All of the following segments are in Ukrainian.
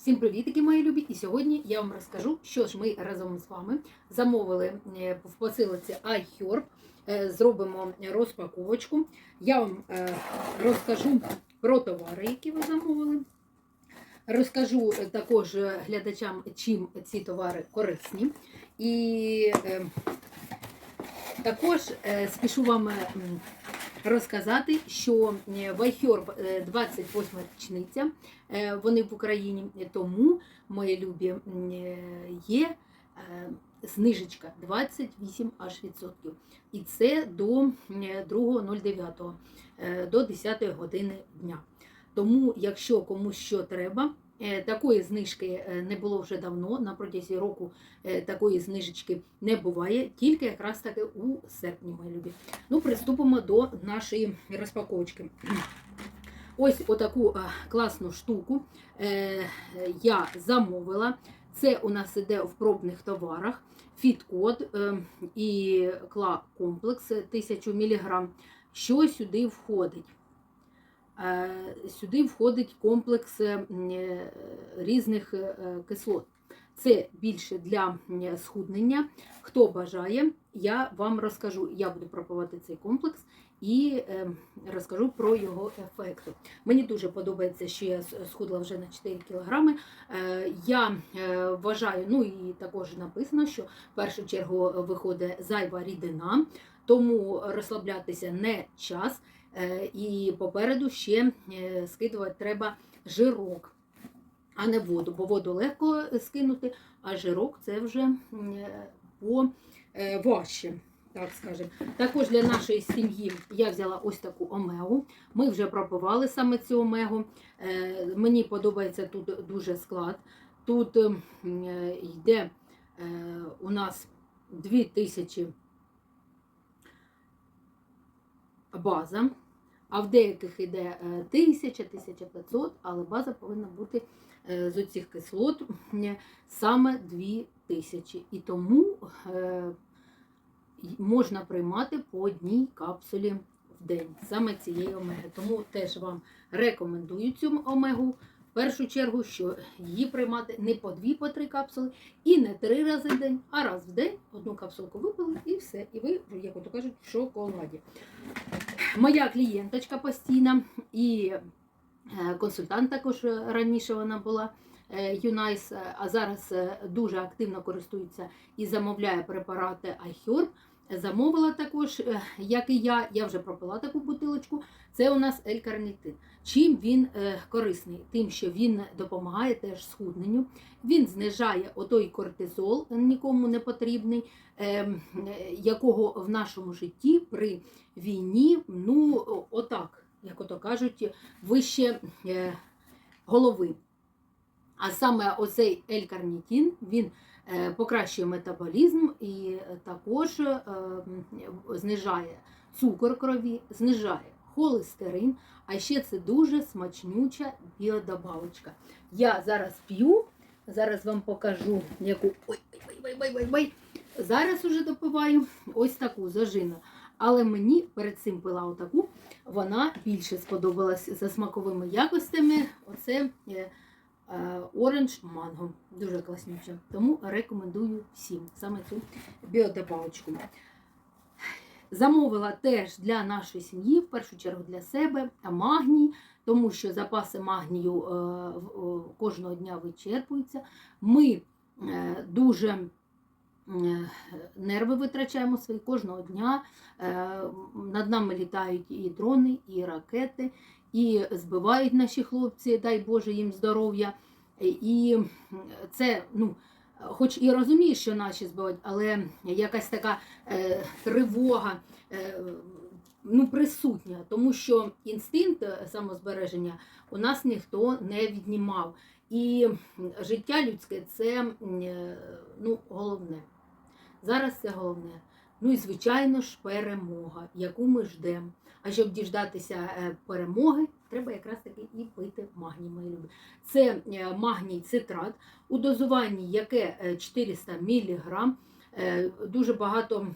Всім привітики, мої любі! І сьогодні я вам розкажу, що ж ми разом з вами замовили е, в посилці iHerb. Е, Зробимо розпаковочку. Я вам е, розкажу про товари, які ви замовили. Розкажу також глядачам, чим ці товари корисні. І також спішу вам розказати, що е, в iHerb е, 28 річниця. Е, Вони в Україні, тому, мої любі, є знижечка 28 аж відсотків. І це до е, 2.09, е, до 10 години дня. Тому, якщо комусь що треба, такої знижки е, не було вже давно. На протязі року е, такої знижечки не буває, тільки якраз таки у серпні, мої любі. Ну, приступимо до нашої розпаковочки. Ось отаку е, класну штуку е, я замовила. Це у нас іде в пробних товарах. Фіткод е, і кла комплекс 1000 мг. Що сюди входить? Е, Сюди входить комплекс е, е, різних кислот. Це більше для схуднення. Хто бажає, я вам розкажу. Я буду пропивати цей комплекс і розкажу про його ефект. Мені дуже подобається, що я схудла вже на 4 кілограми. Я вважаю, ну і також написано, що в першу чергу виходить зайва рідина, тому розслаблятися не час. Е, І попереду ще е, скидувати треба жирок, а не воду, бо воду легко скинути, а жирок це вже е, по е, важче. Так скажемо. Також для нашої сім'ї я взяла ось таку омегу. Ми вже пропивали саме цю омегу. Е, Мені подобається тут дуже склад. Тут е, м, е, йде е, у нас 2000 база, а в деяких йде е, 1000-1500, але база повинна бути е, з оцих кислот е, саме 2000. І тому е, можна приймати по одній капсулі в день, саме цієї омеги. Тому теж вам рекомендую цю омегу. В першу чергу, що її приймати не по дві, по три капсули і не три рази в день, а раз в день одну капсулку випили і все. І ви, як ото кажуть, в шоколаді. Моя клієнточка постійна і е, консультант також раніше вона була. е, Юнайс, е, а зараз дуже активно користується і замовляє препарати iHerb. Замовила також, е, як і я, я вже пропила таку бутилочку. Це у нас L-карнітин. Чим він е, корисний? Тим, що він допомагає теж схудненню, він знижає отой кортизол, нікому не потрібний, е, е, якого в нашому житті при війні, ну отак, як ото кажуть, вище голови. А саме оцей L-карнітин, він е, покращує метаболізм і е, також е, знижає цукор крові, знижає холестерин, а ще це дуже смачнюча біодобавочка. Я зараз п'ю, зараз вам покажу, яку. Ой, ой, ой, ой, ой. Зараз уже допиваю ось таку зажину. Але мені перед цим пила отаку, вона більше сподобалась за смаковими якостями. Оце оранж манго. Дуже класнюче. Тому рекомендую всім саме цю біодобавочку. Замовила теж для нашої сім'ї, в першу чергу для себе, магній, тому що запаси магнію е, е, кожного дня вичерпуються. Ми е, дуже е, нерви витрачаємо свої кожного дня. Е, Над нами літають і дрони, і ракети, і збивають наші хлопці, дай Боже їм здоров'я. І це, ну, хоч і розумієш, що наші збивають, але якась така е, тривога е, ну, присутня, тому що інстинкт самозбереження у нас ніхто не віднімав. І життя людське це е, ну, головне. Зараз це головне. Ну і звичайно ж перемога, яку ми ждемо. А щоб діждатися е, перемоги, треба якраз таки і пити магній. Це е, магній цитрат у дозуванні, яке е, 400 мг. Дуже багато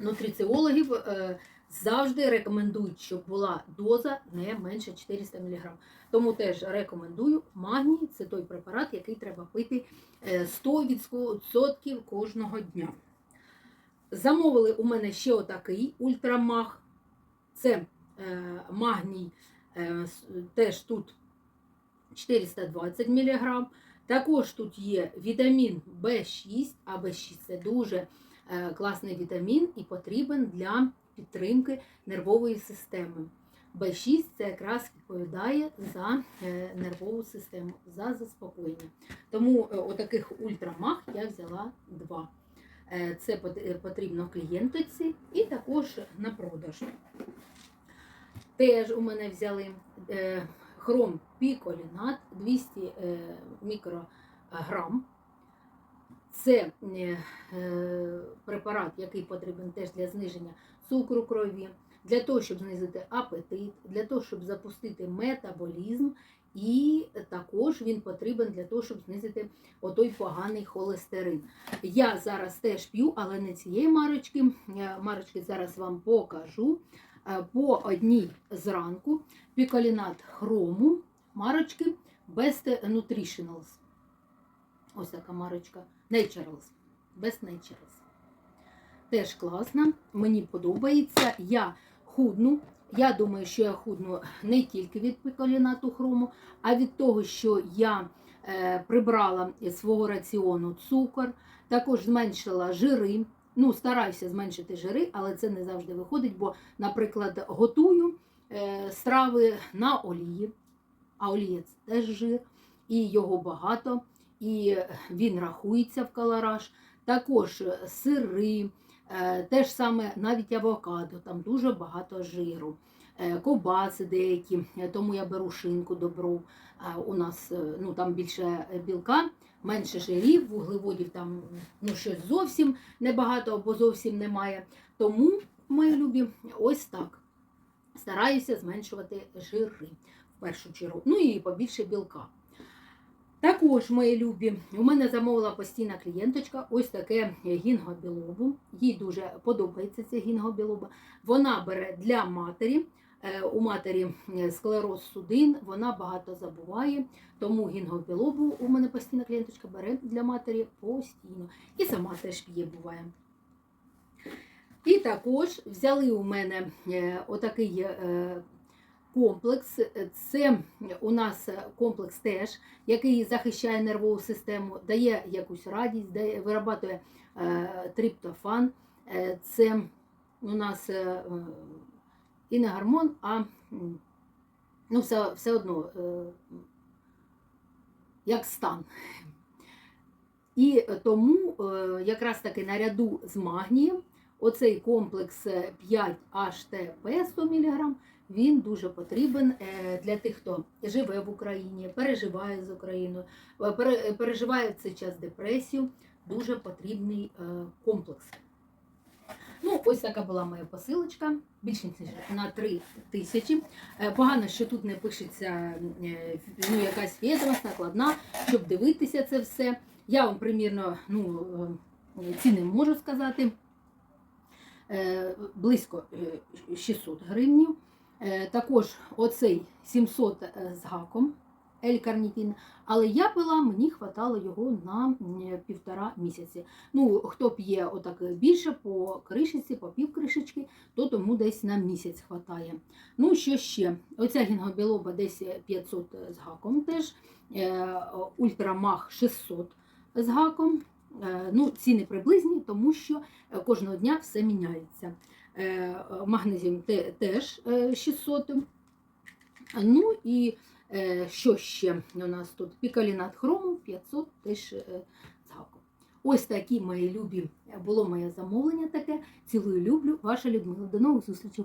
нутриціологів е, завжди рекомендують, щоб була доза не менше 400 мг. Тому теж рекомендую магній це той препарат, який треба пити е, 100% кожного дня. Замовили у мене ще отакий ультрамаг. Це е, магній, е, теж тут 420 мг. Також тут є вітамін В6, а В6 це дуже е, класний вітамін і потрібен для підтримки нервової системи. В6 це якраз відповідає за е, нервову систему, за заспокоєння. Тому е, отаких ультрамаг я взяла два. Е, Це пот- потрібно клієнтоці і також на продаж. Теж у мене взяли хром піколінат 200 е, мікрограм. Це препарат, який потрібен теж для зниження цукру крові, для того, щоб знизити апетит, для того, щоб запустити метаболізм, і також він потрібен для того, щоб знизити отой поганий холестерин. Я зараз теж п'ю, але не цієї марочки. Е, Марочки зараз вам покажу. Е, По одній зранку піколінат хрому марочки Best Nutritionals. Ось така марочка. Naturals. Best Naturals. Теж класна, мені подобається. Я худну. Я думаю, що я худну не тільки від піколінату хрому, а від того, що я е, прибрала із свого раціону цукор, також зменшила жири. Ну, стараюся зменшити жири, але це не завжди виходить, бо, наприклад, готую е, страви на олії, а олія це теж жир, і його багато, і він рахується в калораж. Також сири, те ж саме навіть авокадо, там дуже багато жиру. Е, Ковбаси деякі, е, тому я беру шинку добру. У нас е, ну, там більше білка, менше жирів, вуглеводів там ну, щось зовсім небагато або зовсім немає. Тому, мої любі, ось так. Стараюся зменшувати жири в першу чергу. Ну і побільше білка. Також, мої любі, у мене замовила постійна клієнточка ось таке гінгобілобу. Їй дуже подобається ця гінгобілоба. Вона бере для матері. Е, У матері е, склероз судин, вона багато забуває, тому гінгобілобу у мене постійна клієнточка бере для матері постійно. І сама теж п'є буває. І також взяли у мене е, отакий комплекс. Це у нас комплекс теж, який захищає нервову систему, дає якусь радість, дає, виробляє е, триптофан. Е, Це у нас е, е, і не гормон, а ну, все, все одно е, як стан. І тому е, якраз таки наряду з магнієм оцей комплекс 5-HTP 100 мг, він дуже потрібен е, для тих, хто живе в Україні, переживає з Україною, е, переживає в цей час депресію. Дуже потрібний е, комплекс. Ну, ось така була моя посилочка, більше ніж на 3 тисячі. Е, Погано, що тут не пишеться е, ну, якась відомість накладна, щоб дивитися це все. Я вам примірно ну, е, ціни можу сказати. Е, Близько е, 600 гривнів. Е, Також оцей 700 з гаком L-карнітин. Але я пила, мені хватало його на півтора місяці. Ну, хто п'є отак більше по кришечці, по пів кришечки, то тому десь на місяць хватає. Ну, що ще? Оця гінгобілоба десь 500 з гаком теж. Е, Ультрамах 600 з гаком. Е, Ну, ціни приблизні, тому що е, кожного дня все міняється. Е, теж е, 600. Ну і е, що ще у нас тут? Пікалінат хрому 500 теж е. Ось такі мої любі було моє замовлення таке. Цілую люблю, ваша Людмила. До нових зустрічей.